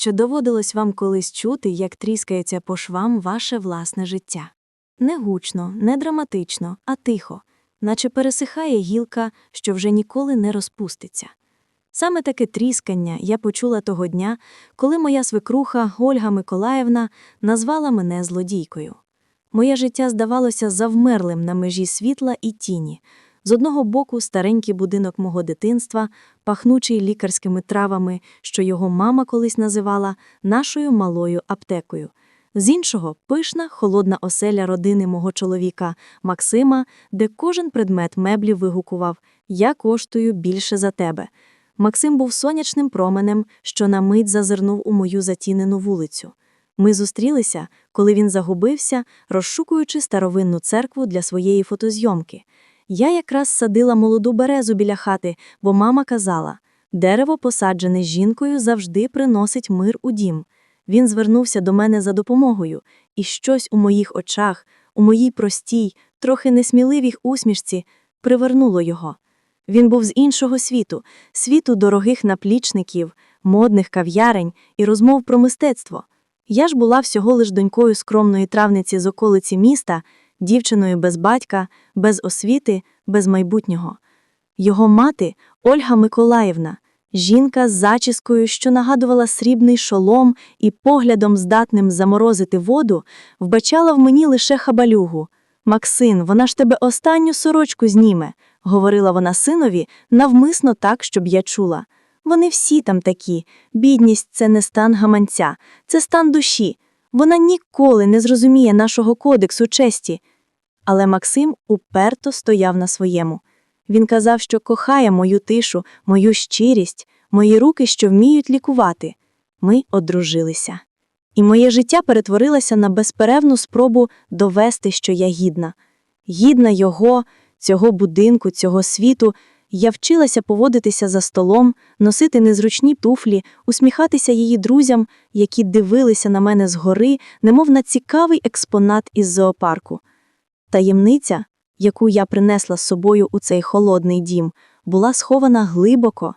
що доводилось вам колись чути, як тріскається по швам ваше власне життя. Не гучно, не драматично, а тихо, наче пересихає гілка, що вже ніколи не розпуститься. Саме таке тріскання я почула того дня, коли моя свекруха Ольга Миколаївна назвала мене злодійкою. Моє життя здавалося завмерлим на межі світла і тіні. З одного боку старенький будинок мого дитинства, пахнучий лікарськими травами, що його мама колись називала нашою малою аптекою. З іншого пишна, холодна оселя родини мого чоловіка Максима, де кожен предмет меблів вигукував Я коштую більше за тебе. Максим був сонячним променем, що на мить зазирнув у мою затінену вулицю. Ми зустрілися, коли він загубився, розшукуючи старовинну церкву для своєї фотозйомки. Я якраз садила молоду березу біля хати, бо мама казала дерево, посаджене жінкою, завжди приносить мир у дім. Він звернувся до мене за допомогою, і щось у моїх очах, у моїй простій, трохи несміливій усмішці привернуло його. Він був з іншого світу, світу дорогих наплічників, модних кав'ярень і розмов про мистецтво. Я ж була всього лиш донькою скромної травниці з околиці міста, дівчиною без батька, без освіти, без майбутнього. Його мати Ольга Миколаївна, жінка з зачіскою, що нагадувала срібний шолом і поглядом здатним заморозити воду, вбачала в мені лише хабалюгу. Максин, вона ж тебе останню сорочку зніме, говорила вона синові навмисно так, щоб я чула. Вони всі там такі. Бідність це не стан гаманця, це стан душі. Вона ніколи не зрозуміє нашого кодексу честі. Але Максим уперто стояв на своєму. Він казав, що кохає мою тишу, мою щирість, мої руки, що вміють лікувати. Ми одружилися. І моє життя перетворилося на безперервну спробу довести, що я гідна. Гідна його, цього будинку, цього світу. Я вчилася поводитися за столом, носити незручні туфлі, усміхатися її друзям, які дивилися на мене згори, немов на цікавий експонат із зоопарку. Таємниця, яку я принесла з собою у цей холодний дім, була схована глибоко.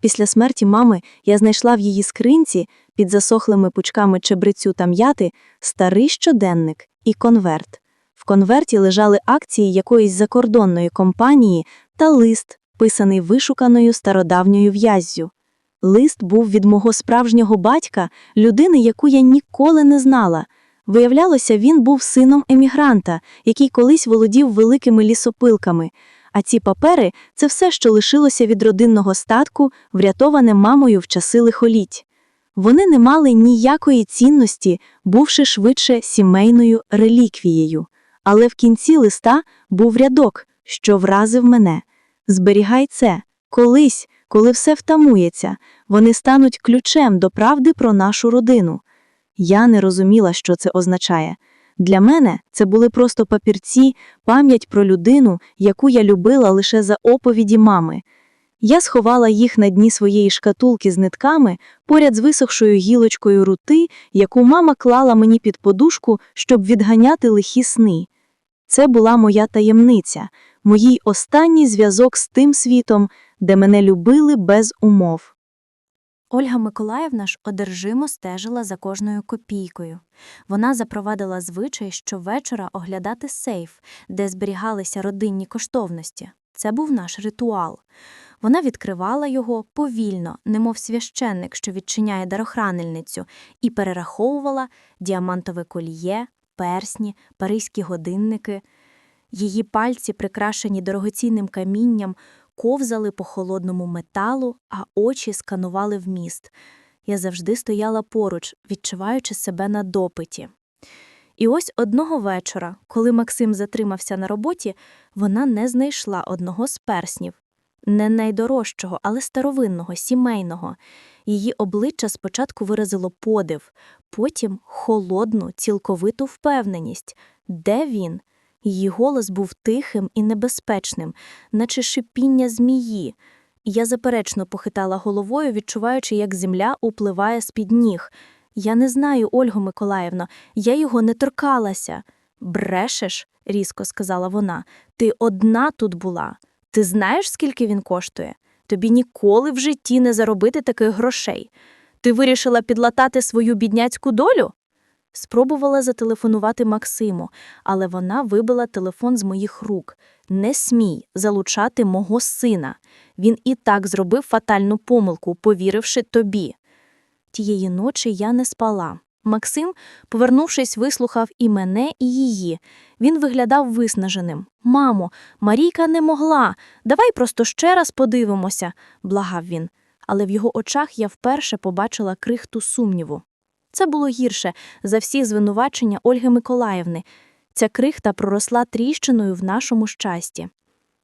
Після смерті мами я знайшла в її скринці під засохлими пучками чебрецю та м'яти старий щоденник і конверт. В конверті лежали акції якоїсь закордонної компанії та лист, писаний вишуканою стародавньою в'яззю. Лист був від мого справжнього батька, людини, яку я ніколи не знала. Виявлялося, він був сином емігранта, який колись володів великими лісопилками. А ці папери це все, що лишилося від родинного статку, врятоване мамою в часи лихоліть. Вони не мали ніякої цінності, бувши швидше сімейною реліквією. Але в кінці листа був рядок, що вразив мене. Зберігай це. Колись, коли все втамується, вони стануть ключем до правди про нашу родину. Я не розуміла, що це означає. Для мене це були просто папірці, пам'ять про людину, яку я любила лише за оповіді мами. Я сховала їх на дні своєї шкатулки з нитками поряд з висохшою гілочкою рути, яку мама клала мені під подушку, щоб відганяти лихі сни. Це була моя таємниця, моїй останній зв'язок з тим світом, де мене любили без умов. Ольга Миколаївна ж одержимо стежила за кожною копійкою. Вона запровадила звичай щовечора оглядати сейф, де зберігалися родинні коштовності. Це був наш ритуал. Вона відкривала його повільно, немов священник, що відчиняє дарохранильницю, і перераховувала діамантове коліє, персні, паризькі годинники. Її пальці, прикрашені дорогоцінним камінням, ковзали по холодному металу, а очі сканували вміст. Я завжди стояла поруч, відчуваючи себе на допиті. І ось одного вечора, коли Максим затримався на роботі, вона не знайшла одного з перснів. Не найдорожчого, але старовинного, сімейного. Її обличчя спочатку виразило подив, потім холодну, цілковиту впевненість. Де він? Її голос був тихим і небезпечним, наче шипіння змії. Я заперечно похитала головою, відчуваючи, як земля upливає з-під ніг. Я не знаю, Ольго Миколаївно, я його не торкалася. Брешеш, різко сказала вона, ти одна тут була. Ти знаєш, скільки він коштує? Тобі ніколи в житті не заробити таких грошей. Ти вирішила підлатати свою бідняцьку долю? Спробувала зателефонувати Максиму, але вона вибила телефон з моїх рук. Не смій залучати мого сина. Він і так зробив фатальну помилку, повіривши тобі. Тієї ночі я не спала. Максим, повернувшись, вислухав і мене, і її. Він виглядав виснаженим. Мамо, Марійка не могла. Давай просто ще раз подивимося, благав він. Але в його очах я вперше побачила крихту сумніву. Це було гірше за всі звинувачення Ольги Миколаївни. Ця крихта проросла тріщиною в нашому щасті.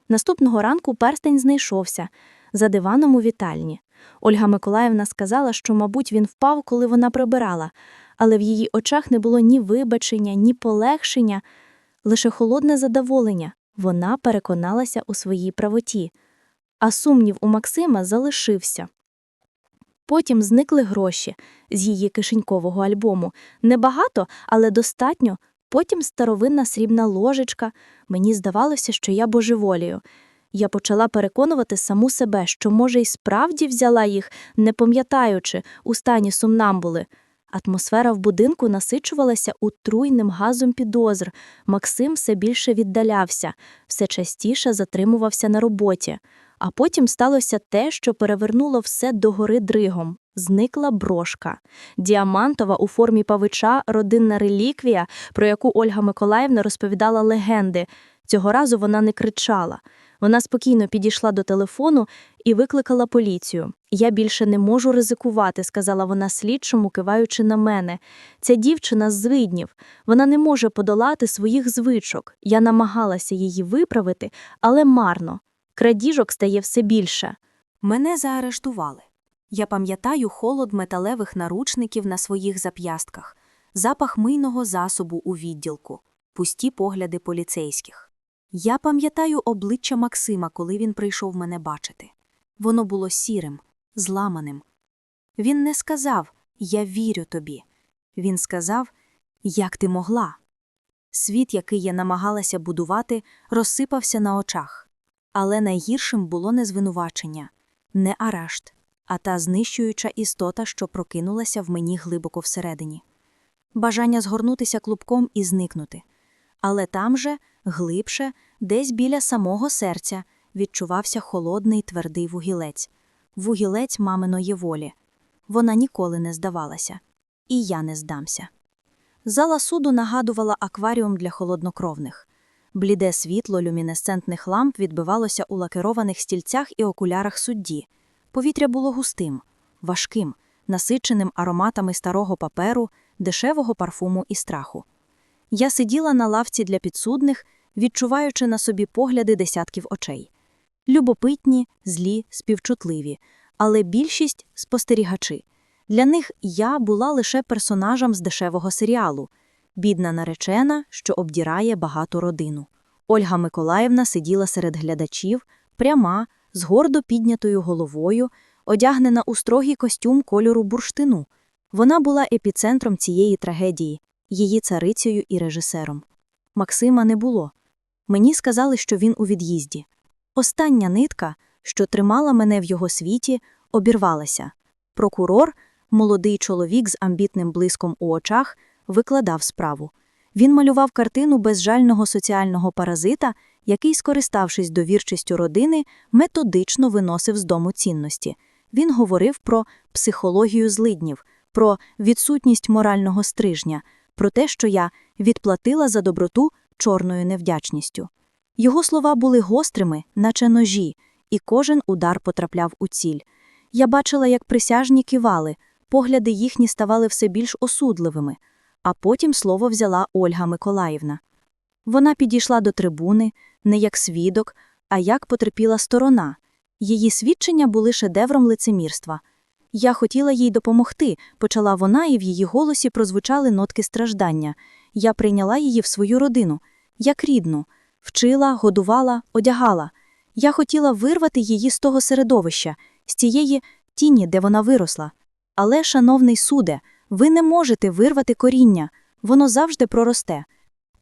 Наступного ранку перстень знайшовся за диваном у вітальні. Ольга Миколаївна сказала, що, мабуть, він впав, коли вона прибирала, але в її очах не було ні вибачення, ні полегшення, лише холодне задоволення. Вона переконалася у своїй правоті. А сумнів у Максима залишився. Потім зникли гроші з її кишенькового альбому. Небагато, але достатньо. Потім старовинна срібна ложечка. Мені здавалося, що я божеволію. Я почала переконувати саму себе, що, може, й справді взяла їх, не пам'ятаючи, у стані сумнамбули. Атмосфера в будинку насичувалася утруйним газом підозр. Максим все більше віддалявся, все частіше затримувався на роботі. А потім сталося те, що перевернуло все догори дригом. Зникла брошка. Діамантова у формі павича родинна реліквія, про яку Ольга Миколаївна розповідала легенди. Цього разу вона не кричала. Вона спокійно підійшла до телефону і викликала поліцію. Я більше не можу ризикувати, сказала вона слідчому, киваючи на мене. Ця дівчина з звиднів. Вона не може подолати своїх звичок. Я намагалася її виправити, але марно. Крадіжок стає все більше. Мене заарештували. Я пам'ятаю холод металевих наручників на своїх зап'ястках, запах мийного засобу у відділку, пусті погляди поліцейських. Я пам'ятаю обличчя Максима, коли він прийшов мене бачити. Воно було сірим, зламаним. Він не сказав Я вірю тобі. Він сказав Як ти могла. Світ, який я намагалася будувати, розсипався на очах. Але найгіршим було не звинувачення, не арешт, а та знищуюча істота, що прокинулася в мені глибоко всередині. Бажання згорнутися клубком і зникнути. Але там же, глибше, десь біля самого серця, відчувався холодний твердий вугілець, вугілець маминої волі. Вона ніколи не здавалася. І я не здамся. Зала суду нагадувала акваріум для холоднокровних. Бліде світло люмінесцентних ламп відбивалося у лакированих стільцях і окулярах судді. Повітря було густим, важким, насиченим ароматами старого паперу, дешевого парфуму і страху. Я сиділа на лавці для підсудних, відчуваючи на собі погляди десятків очей. Любопитні, злі, співчутливі, але більшість спостерігачі. Для них я була лише персонажем з дешевого серіалу бідна наречена, що обдірає багату родину. Ольга Миколаївна сиділа серед глядачів, пряма, з гордо піднятою головою, одягнена у строгий костюм кольору бурштину. Вона була епіцентром цієї трагедії, її царицею і режисером. Максима не було. Мені сказали, що він у від'їзді. Остання нитка, що тримала мене в його світі, обірвалася. Прокурор, молодий чоловік з амбітним блиском у очах, викладав справу. Він малював картину безжального соціального паразита, який, скориставшись довірчістю родини, методично виносив з дому цінності. Він говорив про психологію злиднів, про відсутність морального стрижня, про те, що я відплатила за доброту чорною невдячністю. Його слова були гострими, наче ножі, і кожен удар потрапляв у ціль. Я бачила, як присяжні кивали, погляди їхні ставали все більш осудливими, а потім слово взяла Ольга Миколаївна. Вона підійшла до трибуни не як свідок, а як потерпіла сторона. Її свідчення були шедевром лицемірства. Я хотіла їй допомогти, почала вона, і в її голосі прозвучали нотки страждання. Я прийняла її в свою родину, як рідну, вчила, годувала, одягала. Я хотіла вирвати її з того середовища, з тієї тіні, де вона виросла. Але, шановний суде, ви не можете вирвати коріння, воно завжди проросте.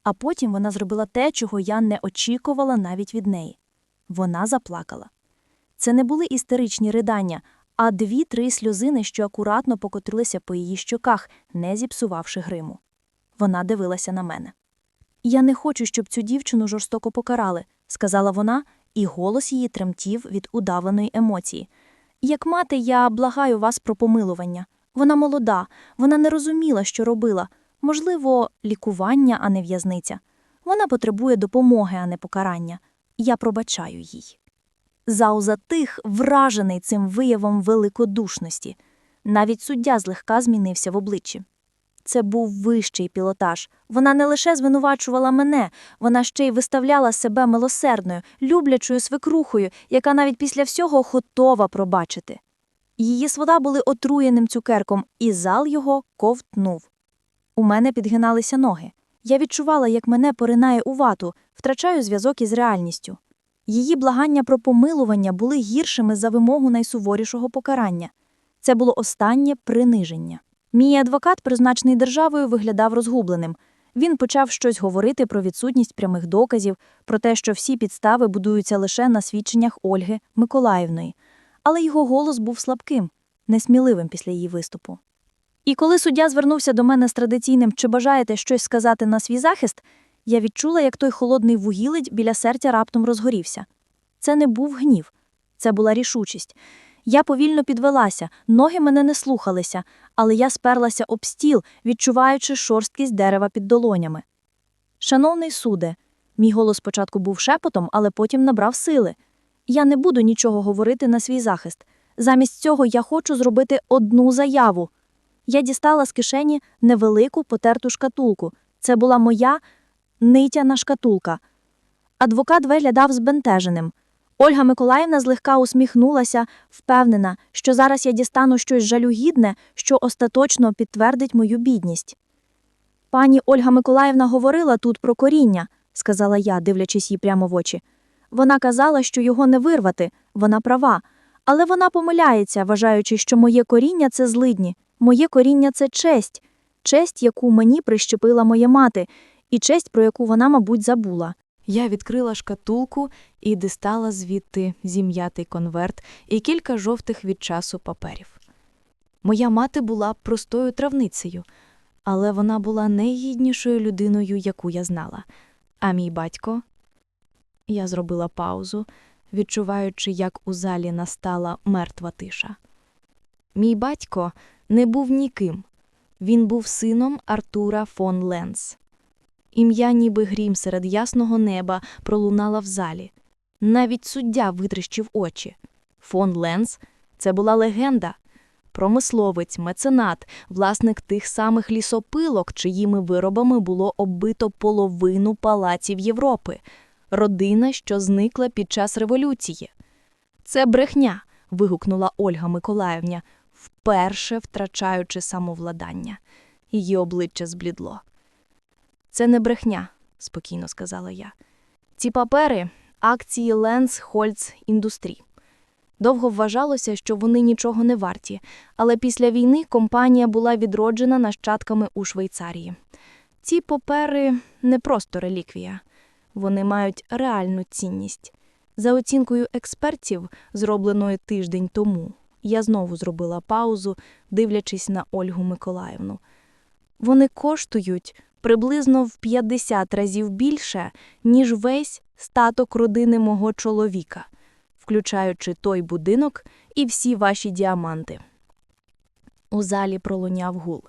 А потім вона зробила те, чого я не очікувала навіть від неї. Вона заплакала. Це не були істеричні ридання, а дві-три сльозини, що акуратно покотилися по її щоках, не зіпсувавши гриму. Вона дивилася на мене. Я не хочу, щоб цю дівчину жорстоко покарали, сказала вона, і голос її тремтів від удаваної емоції. Як мати, я благаю вас про помилування. Вона молода, вона не розуміла, що робила. Можливо, лікування, а не в'язниця. Вона потребує допомоги, а не покарання. Я пробачаю їй. Зау затих, вражений цим виявом великодушності. Навіть суддя злегка змінився в обличчі. Це був вищий пілотаж. Вона не лише звинувачувала мене, вона ще й виставляла себе милосердною, люблячою свекрухою, яка навіть після всього готова пробачити. Її слова були отруєним цукерком, і зал його ковтнув. У мене підгиналися ноги. Я відчувала, як мене поринає у вату, втрачаю зв'язок із реальністю. Її благання про помилування були гіршими за вимогу найсуворішого покарання. Це було останнє приниження. Мій адвокат, призначений державою, виглядав розгубленим. Він почав щось говорити про відсутність прямих доказів, про те, що всі підстави будуються лише на свідченнях Ольги Миколаївної. Але його голос був слабким, несміливим після її виступу. І коли суддя звернувся до мене з традиційним чи бажаєте щось сказати на свій захист, я відчула, як той холодний вугілець біля серця раптом розгорівся. Це не був гнів, це була рішучість. Я повільно підвелася, ноги мене не слухалися, але я сперлася об стіл, відчуваючи шорсткість дерева під долонями. Шановний суде, мій голос спочатку був шепотом, але потім набрав сили. Я не буду нічого говорити на свій захист. Замість цього я хочу зробити одну заяву. Я дістала з кишені невелику потерту шкатулку. Це була моя нитяна шкатулка. Адвокат виглядав збентеженим. Ольга Миколаївна злегка усміхнулася, впевнена, що зараз я дістану щось жалюгідне, що остаточно підтвердить мою бідність. Пані Ольга Миколаївна говорила тут про коріння, сказала я, дивлячись їй прямо в очі. Вона казала, що його не вирвати, вона права. Але вона помиляється, вважаючи, що моє коріння це злидні, моє коріння це честь, честь, яку мені прищепила моя мати, і честь, про яку вона, мабуть, забула. Я відкрила шкатулку і дістала звідти зім'ятий конверт і кілька жовтих від часу паперів. Моя мати була простою травницею, але вона була найгіднішою людиною, яку я знала. А мій батько. Я зробила паузу, відчуваючи, як у залі настала мертва тиша. Мій батько не був ніким. Він був сином Артура фон Ленс. Ім'я, ніби грім серед ясного неба, пролунала в залі. Навіть суддя витріщив очі. Фон Ленс це була легенда. Промисловець, меценат, власник тих самих лісопилок, чиїми виробами було оббито половину палаців Європи, родина, що зникла під час революції. Це брехня. вигукнула Ольга Миколаївна, вперше втрачаючи самовладання. Її обличчя зблідло. Це не брехня, спокійно сказала я. Ці папери акції Ленс Хольц Індустрі. Довго вважалося, що вони нічого не варті, але після війни компанія була відроджена нащадками у Швейцарії. Ці папери не просто реліквія, вони мають реальну цінність. За оцінкою експертів, зробленою тиждень тому, я знову зробила паузу, дивлячись на Ольгу Миколаївну. Вони коштують приблизно в 50 разів більше, ніж весь статок родини мого чоловіка, включаючи той будинок і всі ваші діаманти. У залі пролуняв гул.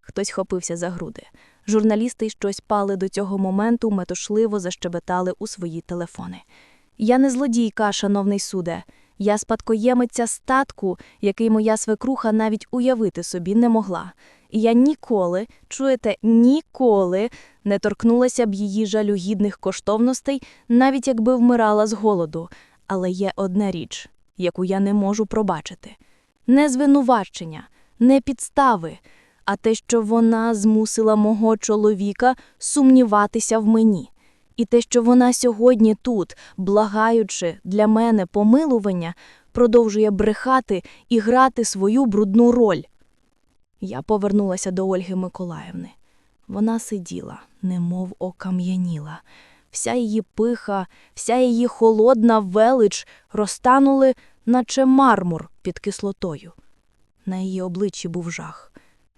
Хтось хопився за груди. Журналісти щось пали до цього моменту, метушливо защебетали у свої телефони. Я не злодійка, шановний суде. Я спадкоємиця статку, який моя свекруха навіть уявити собі не могла. І я ніколи, чуєте, ніколи не торкнулася б її жалюгідних коштовностей, навіть якби вмирала з голоду. Але є одна річ, яку я не можу пробачити: не звинувачення, не підстави, а те, що вона змусила мого чоловіка сумніватися в мені. І те, що вона сьогодні тут, благаючи для мене помилування, продовжує брехати і грати свою брудну роль. Я повернулася до Ольги Миколаївни. Вона сиділа, немов окам'яніла. Вся її пиха, вся її холодна велич розтанули, наче мармур під кислотою. На її обличчі був жах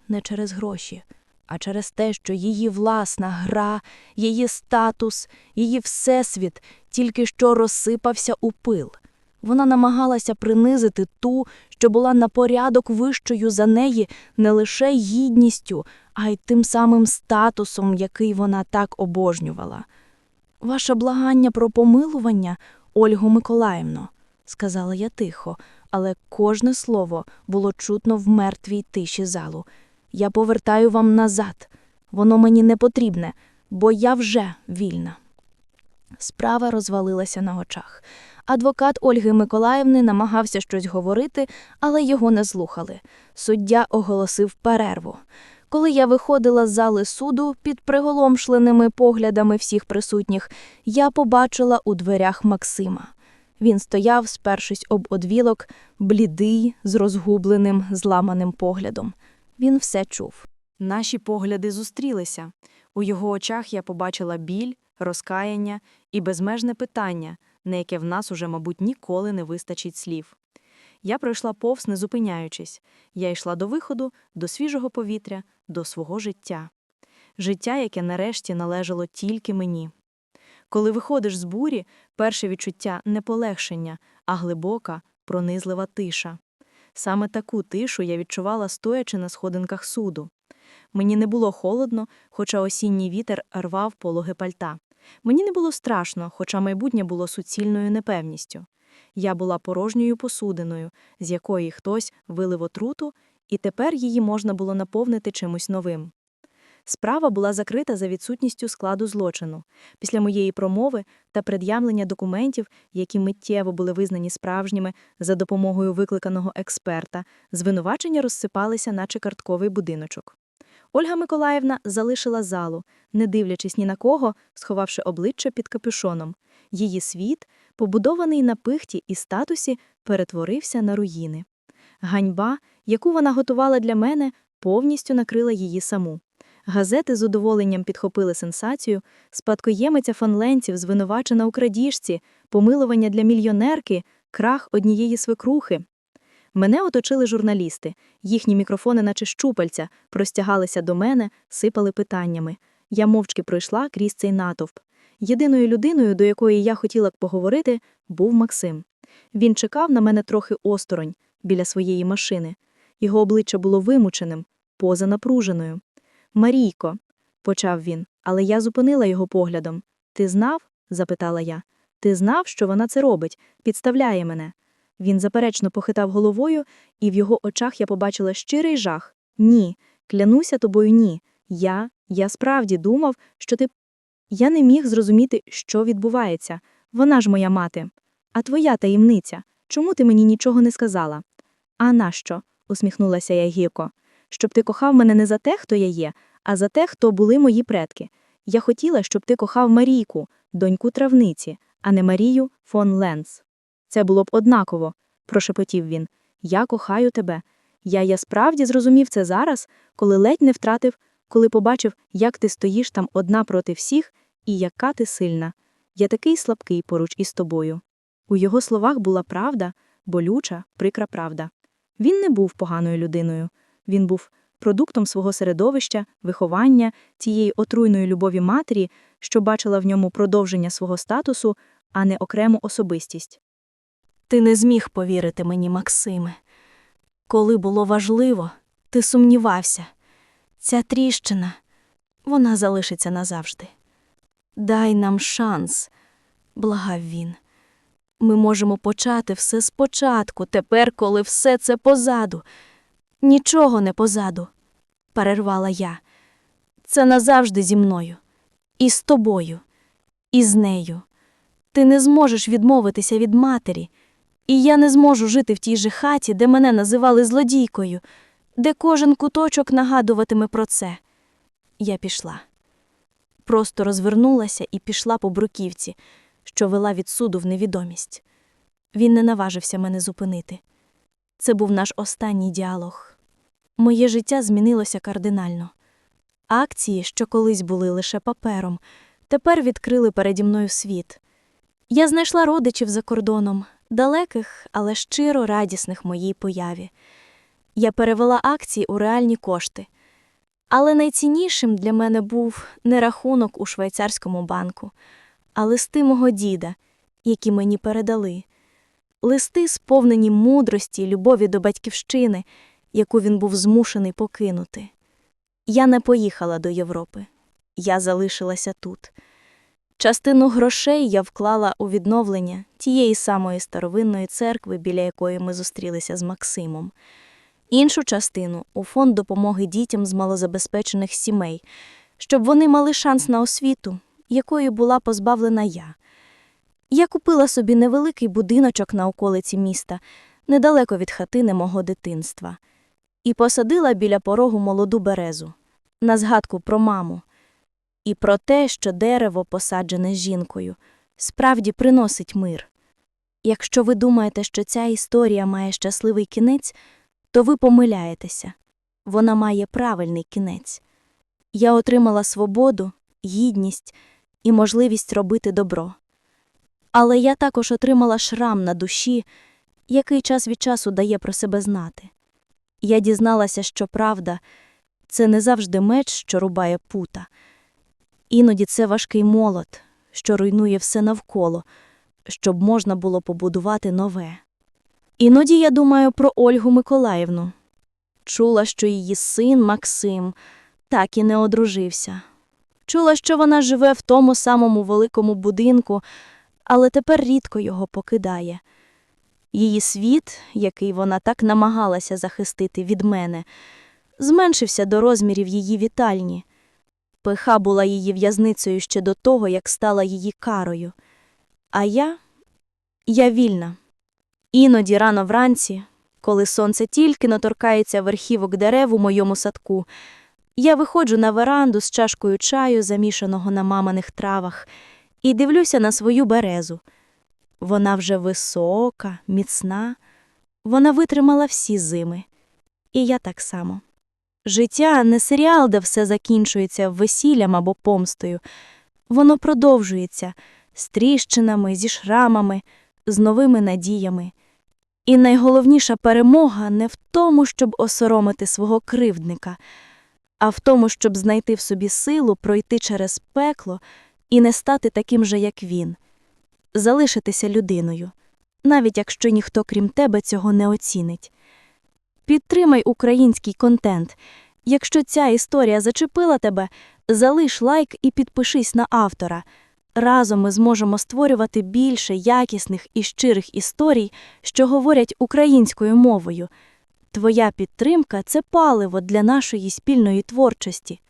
не через гроші, а через те, що її власна гра, її статус, її всесвіт тільки що розсипався у пил. Вона намагалася принизити ту, що була на порядок вищою за неї не лише гідністю, а й тим самим статусом, який вона так обожнювала. Ваше благання про помилування, Ольго Миколаївно, сказала я тихо, але кожне слово було чутно в мертвій тиші залу. Я повертаю вам назад. Воно мені не потрібне, бо я вже вільна. Справа розвалилася на очах. Адвокат Ольги Миколаївни намагався щось говорити, але його не слухали. Суддя оголосив перерву. Коли я виходила з зали суду під приголомшленими поглядами всіх присутніх, я побачила у дверях Максима. Він стояв, спершись об одвілок, блідий, з розгубленим, зламаним поглядом. Він все чув. Наші погляди зустрілися. У його очах я побачила біль, розкаяння і безмежне питання, на яке в нас уже, мабуть, ніколи не вистачить слів. Я пройшла повз, не зупиняючись. Я йшла до виходу, до свіжого повітря, до свого життя. Життя, яке нарешті належало тільки мені. Коли виходиш з бурі, перше відчуття не полегшення, а глибока, пронизлива тиша. Саме таку тишу я відчувала, стоячи на сходинках суду. Мені не було холодно, хоча осінній вітер рвав пологи пальта. Мені не було страшно, хоча майбутнє було суцільною непевністю. Я була порожньою посудиною, з якої хтось вилив отруту, і тепер її можна було наповнити чимось новим. Справа була закрита за відсутністю складу злочину. Після моєї промови та пред'явлення документів, які миттєво були визнані справжніми за допомогою викликаного експерта, звинувачення розсипалися, наче картковий будиночок. Ольга Миколаївна залишила залу, не дивлячись ні на кого, сховавши обличчя під капюшоном. Її світ, побудований на пихті і статусі, перетворився на руїни. Ганьба, яку вона готувала для мене, повністю накрила її саму. Газети з задоволенням підхопили сенсацію, спадкоємиця фанленців звинувачена у крадіжці, помилування для мільйонерки, крах однієї свекрухи. Мене оточили журналісти. Їхні мікрофони, наче щупальця, простягалися до мене, сипали питаннями. Я мовчки пройшла крізь цей натовп. Єдиною людиною, до якої я хотіла б поговорити, був Максим. Він чекав на мене трохи осторонь, біля своєї машини. Його обличчя було вимученим, поза напруженою. Марійко, почав він, але я зупинила його поглядом. Ти знав? запитала я. Ти знав, що вона це робить, підставляє мене. Він заперечно похитав головою, і в його очах я побачила щирий жах. Ні, клянуся тобою, ні. Я, я справді думав, що ти. Я не міг зрозуміти, що відбувається. Вона ж моя мати. А твоя таємниця. Чому ти мені нічого не сказала? А нащо? усміхнулася я гірко. Щоб ти кохав мене не за те, хто я є, а за те, хто були мої предки. Я хотіла, щоб ти кохав Марійку, доньку травниці, а не Марію фон Ленц. Це було б однаково, прошепотів він. Я кохаю тебе. Я, я справді зрозумів це зараз, коли ледь не втратив, коли побачив, як ти стоїш там одна проти всіх і яка ти сильна. Я такий слабкий поруч із тобою. У його словах була правда, болюча, прикра правда. Він не був поганою людиною. Він був продуктом свого середовища, виховання, тієї отруйної любові матері, що бачила в ньому продовження свого статусу, а не окрему особистість. Ти не зміг повірити мені, Максиме. Коли було важливо, ти сумнівався. Ця тріщина, вона залишиться назавжди. Дай нам шанс, благав він. Ми можемо почати все спочатку, тепер, коли все це позаду. Нічого не позаду, перервала я. Це назавжди зі мною, і з тобою, і з нею. Ти не зможеш відмовитися від матері, і я не зможу жити в тій же хаті, де мене називали злодійкою, де кожен куточок нагадуватиме про це. Я пішла. Просто розвернулася і пішла по бруківці, що вела від суду в невідомість. Він не наважився мене зупинити. Це був наш останній діалог. Моє життя змінилося кардинально. Акції, що колись були лише папером, тепер відкрили переді мною світ. Я знайшла родичів за кордоном, далеких, але щиро радісних моїй появі. Я перевела акції у реальні кошти. Але найціннішим для мене був не рахунок у швейцарському банку, а листи мого діда, які мені передали. Листи, сповнені мудрості й любові до батьківщини, яку він був змушений покинути. Я не поїхала до Європи. Я залишилася тут. Частину грошей я вклала у відновлення тієї самої старовинної церкви, біля якої ми зустрілися з Максимом. Іншу частину у фонд допомоги дітям з малозабезпечених сімей, щоб вони мали шанс на освіту, якою була позбавлена я. Я купила собі невеликий будиночок на околиці міста, недалеко від хатини мого дитинства, і посадила біля порогу молоду березу на згадку про маму і про те, що дерево, посаджене жінкою, справді приносить мир. Якщо ви думаєте, що ця історія має щасливий кінець, то ви помиляєтеся. Вона має правильний кінець. Я отримала свободу, гідність і можливість робити добро. Але я також отримала шрам на душі, який час від часу дає про себе знати. Я дізналася, що правда це не завжди меч, що рубає пута. Іноді це важкий молот, що руйнує все навколо, щоб можна було побудувати нове. Іноді я думаю про Ольгу Миколаївну. Чула, що її син Максим так і не одружився. Чула, що вона живе в тому самому великому будинку, але тепер рідко його покидає. Її світ, який вона так намагалася захистити від мене, зменшився до розмірів її вітальні. Пиха була її в'язницею ще до того, як стала її карою. А я? Я вільна. Іноді рано вранці, коли сонце тільки наторкається верхівок дерев у моєму садку, я виходжу на веранду з чашкою чаю, замішаного на маминих травах, і дивлюся на свою березу. Вона вже висока, міцна, вона витримала всі зими. І я так само. Життя не серіал, де все закінчується весіллям або помстою. Воно продовжується з тріщинами, зі шрамами, з новими надіями. І найголовніша перемога не в тому, щоб осоромити свого кривдника, а в тому, щоб знайти в собі силу пройти через пекло і не стати таким же, як він, залишитися людиною, навіть якщо ніхто крім тебе цього не оцінить. Підтримай український контент. Якщо ця історія зачепила тебе, залиш лайк і підпишись на автора. Разом ми зможемо створювати більше якісних і щирих історій, що говорять українською мовою. Твоя підтримка це паливо для нашої спільної творчості.